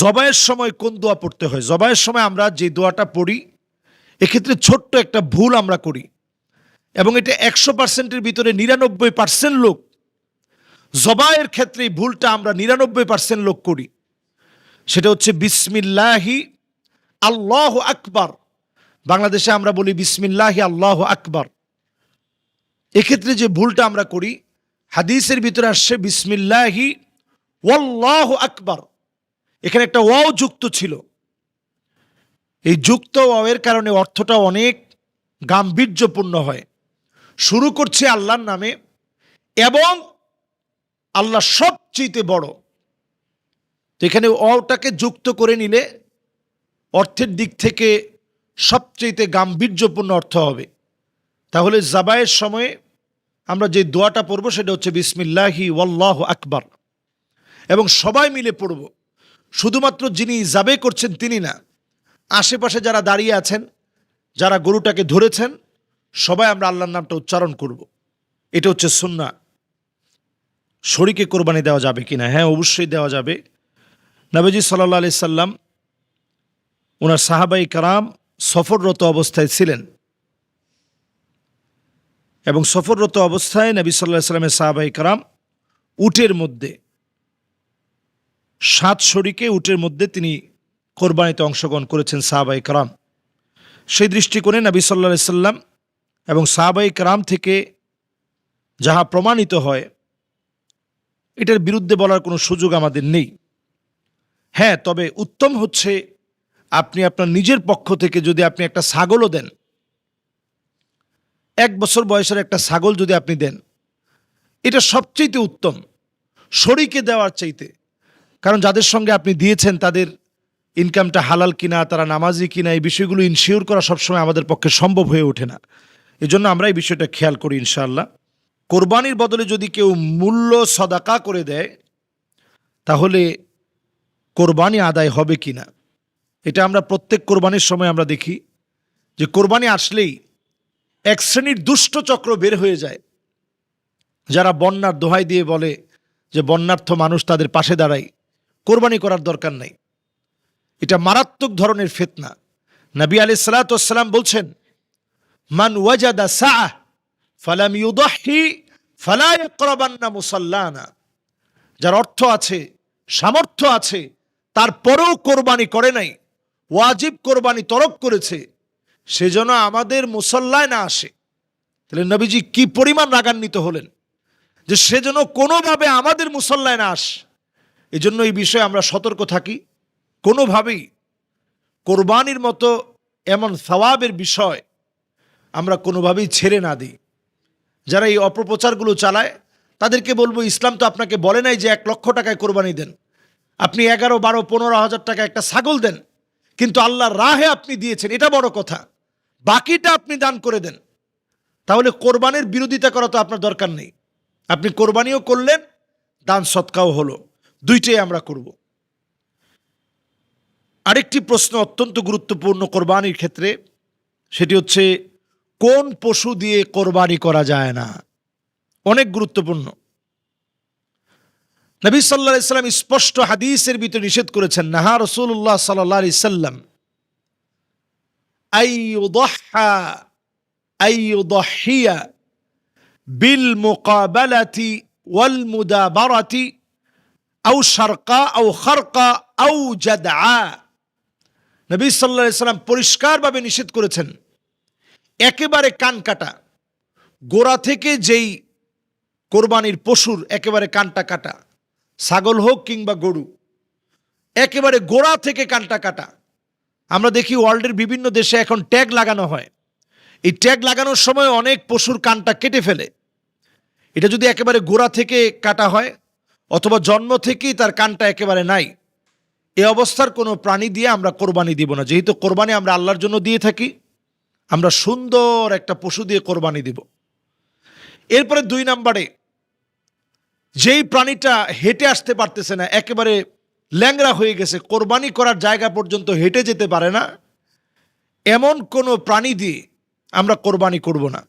জবাইয়ের সময় কোন দোয়া পড়তে হয়? জবাইয়ের সময় আমরা যে দোয়াটা পড়ি, এক্ষেত্রে ছোট্ট একটা ভুল আমরা করি। এবং এটা একশো পার্সেন্টের ভিতরে নিরানব্বই পার্সেন্ট লোক, জবাইয়ের ক্ষেত্রে ভুলটা আমরা নিরানব্বই পার্সেন্ট লোক করি। সেটা হচ্ছে বিসমিল্লাহি আল্লাহ আকবার। বাংলাদেশে আমরা বলি বিসমিল্লাহি আল্লাহ আকবার। এক্ষেত্রে যে ভুলটা আমরা করি, হাদিসের ভিতরে আসছে বিসমিল্লাহি ওয়াল্লাহ আকবার। এখানে একটা ওয়াও যুক্ত ছিল। এই যুক্ত ওয়াওয়ের কারণে অর্থটা অনেক গাম্ভীর্যপূর্ণ হয়। শুরু করছে আল্লাহর নামে এবং আল্লাহ সবচেয়ে বড়। তো এখানে অটাকে যুক্ত করে নিলে অর্থের দিক থেকে সবচেয়ে গাম্ভীর্যপূর্ণ অর্থ হবে। তাহলে জাবায়ের সময়ে আমরা যে দোয়াটা পড়ব সেটা হচ্ছে বিসমিল্লাহি ওয়াল্লাহ আকবার। এবং সবাই মিলে পড়ব। শুধুমাত্র যিনি জাবে করছেন তিনি না, আশেপাশে যারা দাঁড়িয়ে আছেন, যারা গরুটাকে ধরেছেন, সবাই আমরা আল্লাহর নামটা উচ্চারণ করব। এটা হচ্ছে সুন্না শরীকে কোরবানি দেওয়া যাবে কিনা? হ্যাঁ অবশ্যই দেওয়া যাবে। নবীজি সাল্লাহ আলি সাল্লাম, ওনার সাহাবাই কারাম সফররত অবস্থায় ছিলেন। এবং সফররত অবস্থায় নবী সাল্লাহ সাল্লামের সাহাবাই কারাম উটের মধ্যে সাত শরিকে উটের মধ্যে তিনি কোরবানিতে অংশগ্রহণ করেছেন সাহাবাই কারাম। সেই দৃষ্টিকোণে নবী সাল্লা সাল্লাম এবং সাহাবাই কারাম থেকে যাহা প্রমাণিত হয়, এটার বিরুদ্ধে বলার কোনো সুযোগ আমাদের নেই। হ্যাঁ তবে উত্তম হচ্ছে আপনি আপনার নিজের পক্ষ থেকে যদি আপনি একটা ছাগলও দেন, এক বছর বয়সের একটা ছাগল যদি আপনি দেন, এটা সবচেয়ে উত্তম। শরীকে দেওয়ার চাইতে কারণ যাদের সঙ্গে আপনি দিয়েছেন তাদের ইনকামটা হালাল কিনা, তারা নামাজি কিনা, এই বিষয়গুলো ইনশিওর করা সবসময় আমাদের পক্ষে সম্ভব হয়ে ওঠে না। এজন্য আমরা এই বিষয়টা খেয়াল করি ইনশাআল্লাহ। কোরবানির বদলে যদি কেউ মূল্য সদাকা করে দেয়, তাহলে কোরবানি আদায় হবে কি না এটা আমরা প্রত্যেক কোরবানির সময় আমরা দেখি যে কোরবানি আসলেই এক শ্রেণির দুষ্ট চক্র বের হয়ে যায়। যারা বন্যার দোহাই দিয়ে বলে যে বন্যার্থ মানুষ তাদের পাশে দাঁড়ায় কোরবানি করার দরকার নাই। এটা মারাত্মক ধরনের ফেতনা। নবী আলি সালাতাম বলছেন, মান ওয়াজাদা সাহ ফালাম ইউদাহি ফালা ইয়াকরাবান্না মুসাল্লানা। যার অর্থ আছে, সামর্থ্য আছে, তারপরেও কোরবানি করে নাই, ওয়াজিব কোরবানি তরক করেছে সেজন্য আমাদের মুসল্লায় না আসে। তাহলে নবীজি কি পরিমাণ রাগান্বিত হলেন? যে সেজন্য কোনোভাবে আমাদের মুসল্লায় না আস। এজন্য এই বিষয়ে আমরা সতর্ক থাকি। কোনোভাবেই কোরবানির মতো এমন সওয়াবের বিষয় আমরা কোনোভাবেই ছেড়ে না দিই। যারা এই অপপ্রচারগুলো চালায়, তাদেরকে বলব, ইসলাম তো আপনাকে বলে নাই যে এক লক্ষ টাকায় কোরবানি দেন। আপনি এগারো, বারো, পনেরো হাজার টাকা একটা ছাগল দেন, কিন্তু আল্লাহর রাহে আপনি দিয়েছেন, এটা বড় কথা। বাকিটা আপনি দান করে দেন। তাহলে কোরবানির বিরোধিতা করা তো আপনার দরকার নেই। আপনি কোরবানিও করলেন, দান সৎকাও হলো। দুইটাই আমরা করব। আরেকটি প্রশ্ন অত্যন্ত গুরুত্বপূর্ণ কোরবানির ক্ষেত্রে, সেটি হচ্ছে, কোন পশু দিয়ে কোরবানি করা যায় না? অনেক গুরুত্বপূর্ণ। নবী সাল্লাহ সাল্লাম স্পষ্ট হাদিসের ভিতরে নিষেধ করেছেন, নাহা রসুল্লাহ সাল্লাহ আলি সাল্লাম আইয়ুদহা বিল মুকাবালাতি ওয়াল মুদাবারাতি আও শারকা আও খারকা আও জাদআ। নবী সাল্লাহ সাল্লাম পরিষ্কারভাবে নিষেধ করেছেন। একেবারে কান কাটা। গোড়া থেকে যেই কোরবানির পশুর একেবারে কানটা কাটা। ছাগল হোক কিংবা গরু, একেবারে গোড়া থেকে কানটা কাটা। আমরা দেখি ওয়ার্ল্ডের বিভিন্ন দেশে এখন ট্যাগ লাগানো হয়। এই ট্যাগ লাগানোর সময় অনেক পশুর কানটা কেটে ফেলে। এটা যদি একেবারে গোড়া থেকে কাটা হয় অথবা জন্ম থেকেই তার কানটা একেবারে নাই। এ অবস্থার কোনো প্রাণী দিয়ে আমরা কোরবানি দিব না। যেহেতু কোরবানি আমরা আল্লাহর জন্য দিয়ে থাকি, আমরা সুন্দর একটা পশু দিয়ে কোরবানি দিব। এরপরে দুই নাম্বারে, যেই প্রাণীটা হেঁটে আসতে পারতেছে না, একেবারে ল্যাংরা হয়ে গেছে, কোরবানি করার জায়গা পর্যন্ত হেঁটে যেতে পারে না, এমন কোনো প্রাণী দিয়ে আমরা কোরবানি করব না।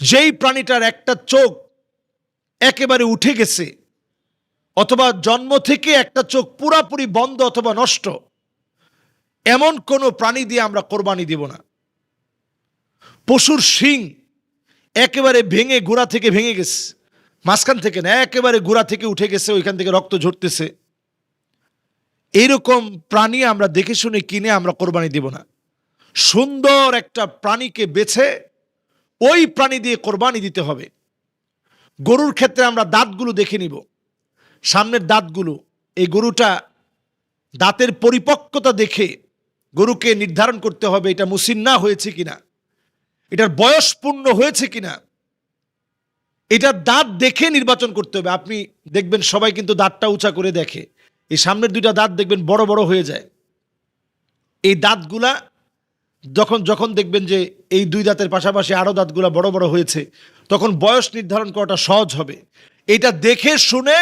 যেই প্রাণীটার একটা চোখ একেবারে উঠে গেছে অথবা জন্ম থেকে একটা চোখ পুরাপুরি বন্ধ অথবা নষ্ট, এমন কোনো প্রাণী দিয়ে আমরা কোরবানি দিব না। পশুর শিং একেবারে ভেঙে গোড়া থেকে ভেঙে গেছে, মাঝখান থেকে না, একেবারে গোড়া থেকে উঠে গেছে, ওইখান থেকে রক্ত ঝরতেছে। এইরকম প্রাণী আমরা দেখে শুনে কিনে আমরা কোরবানি দিব না। সুন্দর একটা প্রাণীকে বেছে ওই প্রাণী দিয়ে কোরবানি দিতে হবে। গরুর ক্ষেত্রে আমরা দাঁতগুলো দেখে নিব। সামনের দাঁতগুলো, এই গরুটা দাঁতের পরিপক্কতা দেখে গরুকে নির্ধারণ করতে হবে এটা মুসিন্না হয়েছে কিনা, এটার বয়স পূর্ণ হয়েছে কিনা, এটার দাঁত দেখে নির্বাচন করতে হবে। আপনি দেখবেন সবাই কিন্তু দাঁতটা উঁচা করে দেখে, এই সামনের দুইটা দাঁত দেখবেন বড় বড় হয়ে যায়। এই দাঁতগুলা যখন যখন দেখবেন যে এই দুই দাঁতের পাশাপাশি আরও দাঁতগুলা বড় বড় হয়েছে, তখন বয়স নির্ধারণ করাটা সহজ হবে। এটা দেখে শুনে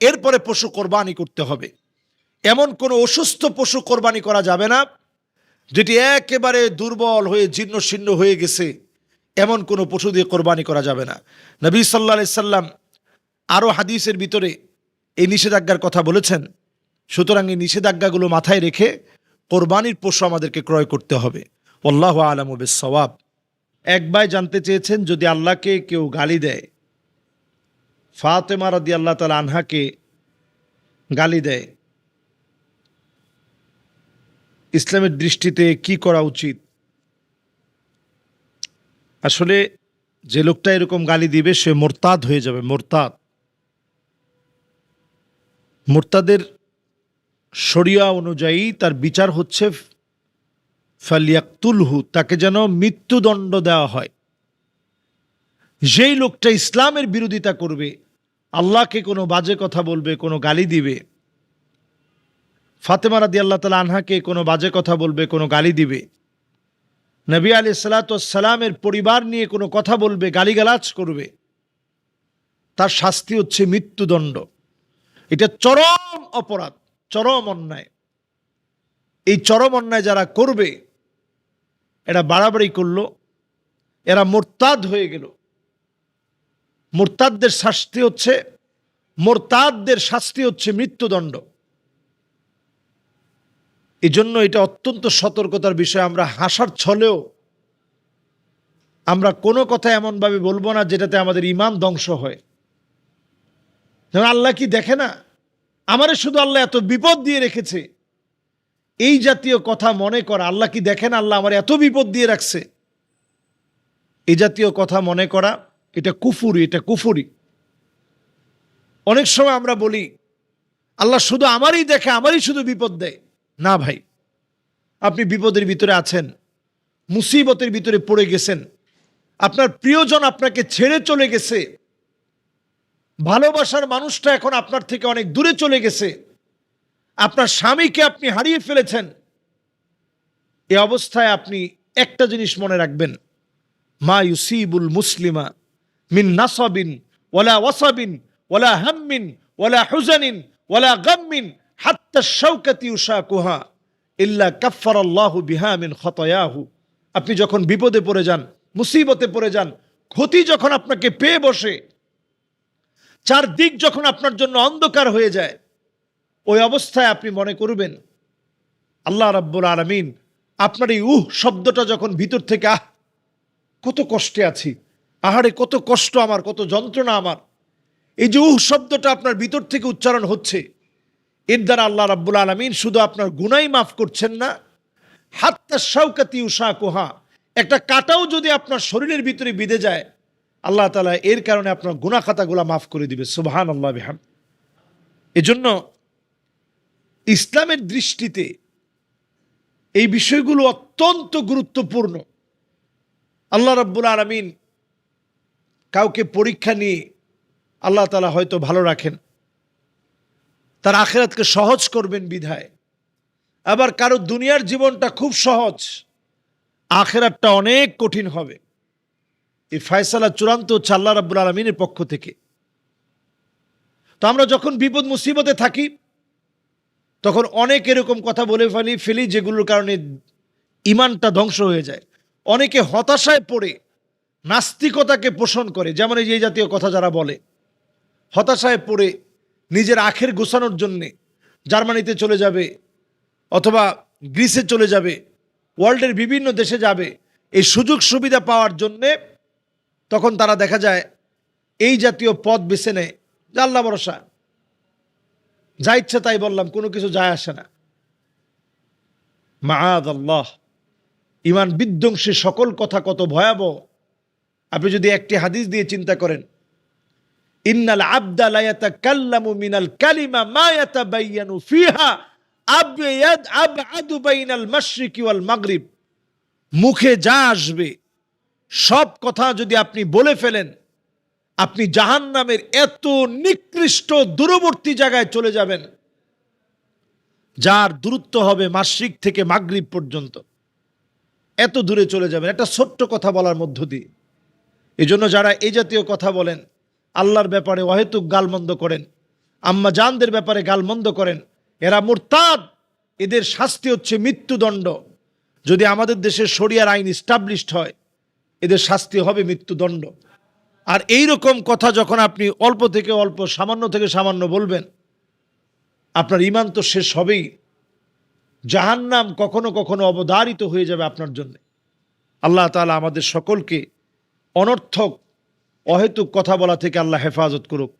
এরপরে পশু কোরবানি করতে হবে। এমন কোনো অসুস্থ পশু কোরবানি করা যাবে না, যেটি একেবারে দুর্বল হয়ে জীর্ণ শীর্ণ হয়ে গেছে, এমন কোনো পশু দিয়ে কোরবানি করা যাবে না। নবী সাল্লা সাল্লাম আরও হাদিসের ভিতরে এই নিষেধাজ্ঞার কথা বলেছেন, সুতরাং এই নিষেধাজ্ঞাগুলো মাথায় রেখে কোরবানির পশু আমাদেরকে ক্রয় করতে হবে। আল্লাহ আলমবে সওয়াব এক ভাই জানতে চেয়েছেন, যদি আল্লাহকে কেউ গালি দেয় ফাতেমা রাদি আল্লাহ তালা আনহাকে গালি দেয়। ইসলামের দৃষ্টিতে কি করা উচিত? আসলে যে লোকটা এরকম গালি দিবে, সে মোরতাদ হয়ে যাবে, মোরতাদ। মোরতাদের শরিয়া অনুযায়ী তার বিচার হচ্ছে ফালিয়াকুলহু তাকে যেন মৃত্যুদণ্ড দেওয়া হয়। যেই লোকটা ইসলামের বিরোধিতা করবে আল্লাহকে কোনো বাজে কথা বলবে, কোনো গালি দিবে। ফাতেমা রাদি আল্লাহ তালা আনহাকে কোনো বাজে কথা বলবে, কোনো গালি দিবে। নবী আলি সালাতামের পরিবার নিয়ে কোনো কথা বলবে, গালিগালাজ করবে। তার শাস্তি হচ্ছে মৃত্যুদণ্ড। এটা চরম অপরাধ, চরম অন্যায়। এই চরম অন্যায় যারা করবে, এরা বাড়াবাড়ি করল, এরা মোরতাদ হয়ে গেল। মোরতাদদের শাস্তি হচ্ছে, মোরতাদদের শাস্তি হচ্ছে মৃত্যুদণ্ড। এই জন্য এটা অত্যন্ত সতর্কতার বিষয়, আমরা হাসার ছলেও আমরা কোনো কথা এমনভাবে বলব না যেটাতে আমাদের ইমান ধ্বংস হয়। আল্লাহ কি দেখে না? আমারে শুধু আল্লাহ এত বিপদ দিয়ে রেখেছে। এই জাতীয় কথা মনে করা, আল্লাহ কি দেখেন আল্লাহ আমার এত বিপদ দিয়ে রাখছে। এই জাতীয় কথা মনে করা এটা কুফুরি এটা কুফুরি। অনেক সময় আমরা বলি, আল্লাহ শুধু আমারই দেখে, আমারই শুধু বিপদ দেয়। না ভাই, আপনি বিপদের ভিতরে আছেন, মুসিবতের ভিতরে পড়ে গেছেন, আপনার প্রিয়জন আপনাকে ছেড়ে চলে গেছে, ভালোবাসার মানুষটা এখন আপনার থেকে অনেক দূরে চলে গেছে, আপনার স্বামীকে আপনি হারিয়ে ফেলেছেন, এ অবস্থায় আপনি একটা জিনিস মনে রাখবেন, মা ইউসিবুল মুসলিমা। মিন নাসাবিন, ওয়ালা ওয়াসাবিন, ওয়ালা হাম্মিন, ওয়ালা হুজানিন, ওয়ালা গাম্মিন, হাত্তা শৌকাতি উষাকুহা ইল্লা কাফার আল্লাহ বিহা মিন খতয়াহু। আপনি যখন বিপদে পড়ে যান, মুসিবতে পড়ে যান, ক্ষতি যখন আপনাকে পেয়ে বসে, চারদিক যখন আপনার জন্য অন্ধকার হয়ে যায়, ওই অবস্থায় আপনি মনে করবেন, আল্লাহ রাব্বুল আলমিন আপনার এই উহ শব্দটা যখন ভিতর থেকে, আহ, কত কষ্টে আছি। আহারে কত কষ্ট আমার, কত যন্ত্রণা আমার। এই যে উহ শব্দটা আপনার ভিতর থেকে উচ্চারণ হচ্ছে, এর দ্বারা আল্লাহ রাব্বুল আলমিন শুধু আপনার গুনাই মাফ করছেন না, হাত্তা শৌকাতি উষা কোহা একটা কাটাও যদি আপনার শরীরের ভিতরে বিঁধে যায়, আল্লাহ তালা এর কারণে আপনার গুনা খাতাগুলা মাফ করে দিবে সুবাহান আল্লাহ বিহাম এজন্য ইসলামের দৃষ্টিতে এই বিষয়গুলো অত্যন্ত গুরুত্বপূর্ণ। আল্লাহ রাব্বুল আলমিন কাউকে পরীক্ষা নিয়ে আল্লাহ তালা হয়তো ভালো রাখেন। তার আখেরাতকে সহজ করবেন বিধায়। আবার কারও দুনিয়ার জীবনটা খুব সহজ, আখেরাতটা অনেক কঠিন হবে। এই ফয়সালা চূড়ান্ত হচ্ছে আল্লাহ রাব্বুল আলমিনের পক্ষ থেকে। তো আমরা যখন বিপদ মুসিবতে থাকি, তখন অনেক এরকম কথা বলে ফেলি ফেলি যেগুলোর কারণে ইমানটা ধ্বংস হয়ে যায়। অনেকে হতাশায় পড়ে নাস্তিকতাকে পোষণ করে, যেমন এই যে জাতীয় কথা যারা বলে, হতাশায় পড়ে, নিজের আখের গোছানোর জন্যে জার্মানিতে চলে যাবে, অথবা গ্রিসে চলে যাবে, ওয়ার্ল্ডের বিভিন্ন দেশে যাবে, এই সুযোগ সুবিধা পাওয়ার জন্যে তখন তারা দেখা যায়, এই জাতীয় পথ বেছে নেয় যে আল্লাহ ভরসা। যা ইচ্ছা তাই বললাম, কোনো কিছু যায় আসে না। মাআদ আল্লাহ ইমান বিধ্বংসী সকল কথা কত ভয়াবহ। আপনি যদি একটি হাদিস দিয়ে চিন্তা করেন, ইন্নাল আবদা লা ইয়াতাকাল্লামু মিনাল কালিমা মা ইয়াতাবায়ানু ফিহা আবয়াদ আবআদু বাইনাল মাশরিকি ওয়াল মাগরিব। মুখে যা আসবে, সব কথা যদি আপনি বলে ফেলেন, আপনি জাহান্নামের এত নিকৃষ্ট দূরবর্তী জায়গায় চলে যাবেন, যার দূরত্ব হবে মাসিক থেকে মাগরিব পর্যন্ত। এত দূরে চলে যাবেন। একটা ছোট্ট কথা বলার মধ্য দিয়ে। এই জন্য যারা এই জাতীয় কথা বলেন, আল্লাহর ব্যাপারে অহেতুক গালমন্দ করেন, আম্মা জানদের ব্যাপারে গালমন্দ করেন, এরা মুরতাদ। এদের শাস্তি হচ্ছে মৃত্যুদণ্ড। যদি আমাদের দেশে শরিয়ার আইন স্টাবলিশড হয়, এদের শাস্তি হবে মৃত্যুদণ্ড। আর এই রকম কথা যখন আপনি অল্প থেকে অল্প, সামান্য থেকে সামান্য বলবেন, আপনার ইমান তো শেষ হবেই। জাহান্নাম কখনো কখনো অবধারিত হয়ে যাবে আপনার জন্য। আল্লাহ তালা আমাদের সকলকে অনর্থক অহেতুক কথা বলা থেকে আল্লাহ হেফাজত করুক।